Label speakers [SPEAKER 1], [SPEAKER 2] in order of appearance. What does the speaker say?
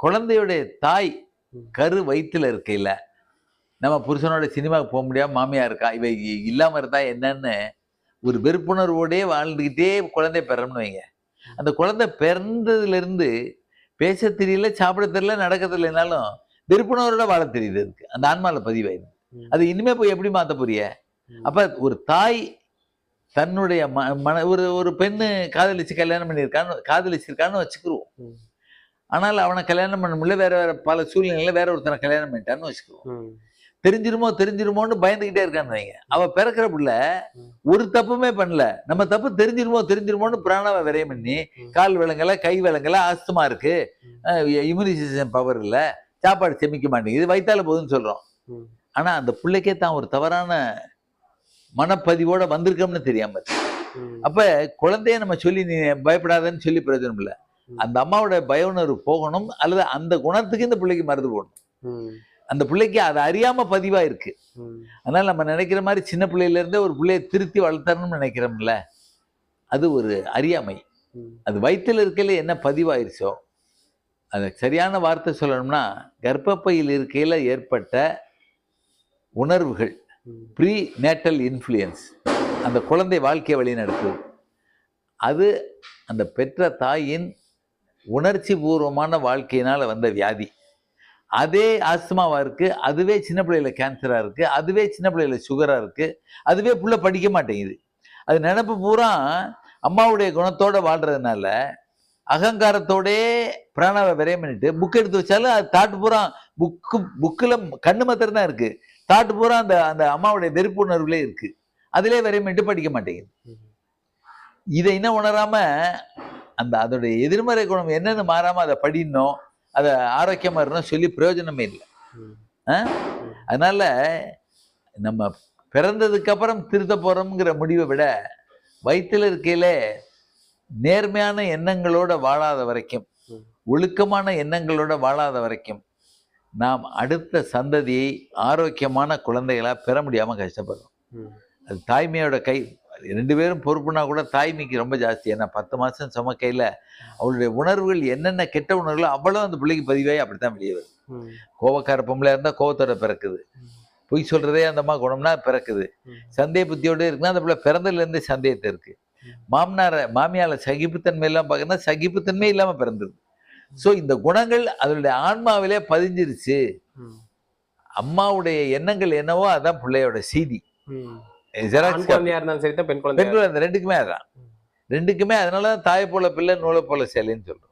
[SPEAKER 1] குழந்தையுடைய தாய். கரு வயித்துல இருக்கையில நம்ம புருஷனோட சினிமாவுக்கு போக முடியாம மாமியா இருக்கா இவ இ- இல்லாம இருந்தா என்னன்னு ஒரு வெறுப்புணர்வோடே வாழ்ந்துக்கிட்டே குழந்தை பெறணும்னு வைங்க அந்த குழந்தை பிறந்ததுல இருந்து பேச தெரியல சாப்பிட தெரியல நடக்க தெரியலனாலும் வெறுப்புணர்வோட வாழ தெரியுது அதுக்கு அந்த ஆன்மால பதிவாயிருக்கு
[SPEAKER 2] ம்.
[SPEAKER 1] அது இனிமே போய் எப்படி மாத்த போறிய. அப்ப ஒரு தாய் தன்னுடைய ம மன ஒரு ஒரு பெண்ணு காதலிச்சு கல்யாணம் பண்ணியிருக்கான்னு காதலிச்சிருக்கான்னு வச்சுக்கிருவோம். ஆனால் அவனை கல்யாணம் பண்ண முடியல வேற வேற பல சூழ்நிலையில வேற ஒருத்தனை கல்யாணம் பண்ணிட்டான்னு வச்சுக்குவோம்
[SPEAKER 2] ம்.
[SPEAKER 1] தெரிஞ்சிருமோ தெரிஞ்சிருமோன்னு பயந்துகிட்டே இருக்கான்னு வைங்க அவ பிறக்கிற புள்ள. ஒரு தப்புமே பண்ணல நம்ம தப்பு தெரிஞ்சிருமோ தெரிஞ்சிருமோன்னு பிராணவை விரயம் பண்ணி. கால் விலங்கல கை விலங்கல ஆஸ்துமா இருக்கு. இம்யூனைசேஷன் பவர் இல்ல சாப்பாடு செமிக்க மாட்டேங்குது வயித்தால போகுதுன்னு சொல்றோம். ஆனா அந்த பிள்ளைக்கே தான் ஒரு தவறான மனப்பதிவோட வந்திருக்கோம்னு தெரியாம இருக்கு. அப்ப குழந்தைய நம்ம சொல்லி நீ பயப்படாதன்னு சொல்லி பிரயோஜனம் இல்ல. அந்த அம்மாவோட பய உணர்வு போகணும் அல்லது அந்த குணத்துக்கு இந்த பிள்ளைக்கு மருந்து போடணும்
[SPEAKER 2] ம்.
[SPEAKER 1] அந்த பிள்ளைக்கு அது அறியாம பதிவா இருக்கு. அதனால நம்ம நினைக்கிற மாதிரி சின்ன பிள்ளையில இருந்தே ஒரு பிள்ளையை திருத்தி வளர்த்தணும்னு நினைக்கிறோம்ல அது ஒரு அறியாமை. அது வயித்துல இருக்கையில என்ன பதிவாயிருச்சோ அது சரியான வார்த்தை சொல்லணும்னா கர்ப்பப்பையில் இருக்கையில ஏற்பட்ட உணர்வுகள். ப்ரீ நேட்டல் இன்ஃப்ளூயன்ஸ் அந்த குழந்தை வாழ்க்கையை வழி நடத்துது அது அந்த பெற்ற தாயின் உணர்ச்சி பூர்வமான வாழ்க்கையினால வந்த வியாதி. அதே ஆஸ்துமாவா இருக்கு அதுவே சின்ன பிள்ளையில கேன்சரா இருக்கு அதுவே சின்ன பிள்ளையில சுகரா இருக்கு அதுவே புள்ள படிக்க மாட்டேங்குது. அது நினப்பு பூரா அம்மாவுடைய குணத்தோட வாழ்றதுனால அகங்காரத்தோடே பிராணாவை விரயம் பண்ணிட்டு புக் எடுத்து வச்சாலும் அது தாட்டு பூரா புக்கு புக்கில் கண்ணு மாத்திரம் தான் இருக்கு. தாட்டு பூரா அந்த அந்த அம்மாவுடைய வெறுப்புணர்வுலே இருக்கு. அதிலே விரயம் பண்ணிட்டு படிக்க மாட்டேங்குது. இதை இன்னும் உணராம அந்த அதோடைய எதிர்மறை குணம் என்னன்னு மாறாம அதை படினோம் அதை ஆரோக்கியமா இருக்கணும் சொல்லி பிரயோஜனமே இல்லை. அதனால நம்ம பிறந்ததுக்கு அப்புறம் திருத்த போறோம்ங்கிற முடிவை விட வயித்துல இருக்கையில நேர்மையான எண்ணங்களோட வாழாத வரைக்கும். ஒழுக்கமான எண்ணங்களோட வாழாத வரைக்கும் நாம் அடுத்த சந்ததியை ஆரோக்கியமான குழந்தைகளா பெற முடியாம கஷ்டப்படுறோம். அது தாய்மையோட கை ரெண்டு பேரும் பொறுப்புனா கூட தாய்மைக்கு ரொம்ப ஜாஸ்தி ஏன்னா பத்து மாசம் சுமக்கையில அவளுடைய உணர்வுகள் என்னென்ன கெட்ட உணர்வுகளோ அவ்வளோ அந்த பிள்ளைக்கு பதிவாகி அப்படித்தான் வெளியே வருது
[SPEAKER 2] ம்.
[SPEAKER 1] கோபக்கார பொம்பளை இருந்தால் கோபத்தோட பிறக்குது. பொய் சொல்றதே அந்த அம்மா குணம்னா பிறக்குது.
[SPEAKER 2] சந்தேக
[SPEAKER 1] புத்தியோட இருக்குன்னா அந்த பிள்ளை பிறந்ததுலேருந்து சந்தேகத்தை இருக்கு
[SPEAKER 2] ம்.
[SPEAKER 1] மாமனார மாமியால சகிப்புத்தன்மை எல்லாம் பார்க்கணும்னா சகிப்புத்தன்மை இல்லாம பிறந்தது ஸோ இந்த குணங்கள் அதனுடைய ஆன்மாவிலே பதிஞ்சிருச்சு. அம்மாவுடைய எண்ணங்கள் என்னவோ அதான் பிள்ளையோட செய்தி
[SPEAKER 2] குழந்தையா இருந்தாலும் சரி தான் பெண் குழந்தையா
[SPEAKER 1] பெண் குழந்தை ரெண்டுக்குமே அதான். ரெண்டுக்குமே அதனால தான் தாயை போல பிள்ளை நூலை போல சேலைன்னு சொல்றோம்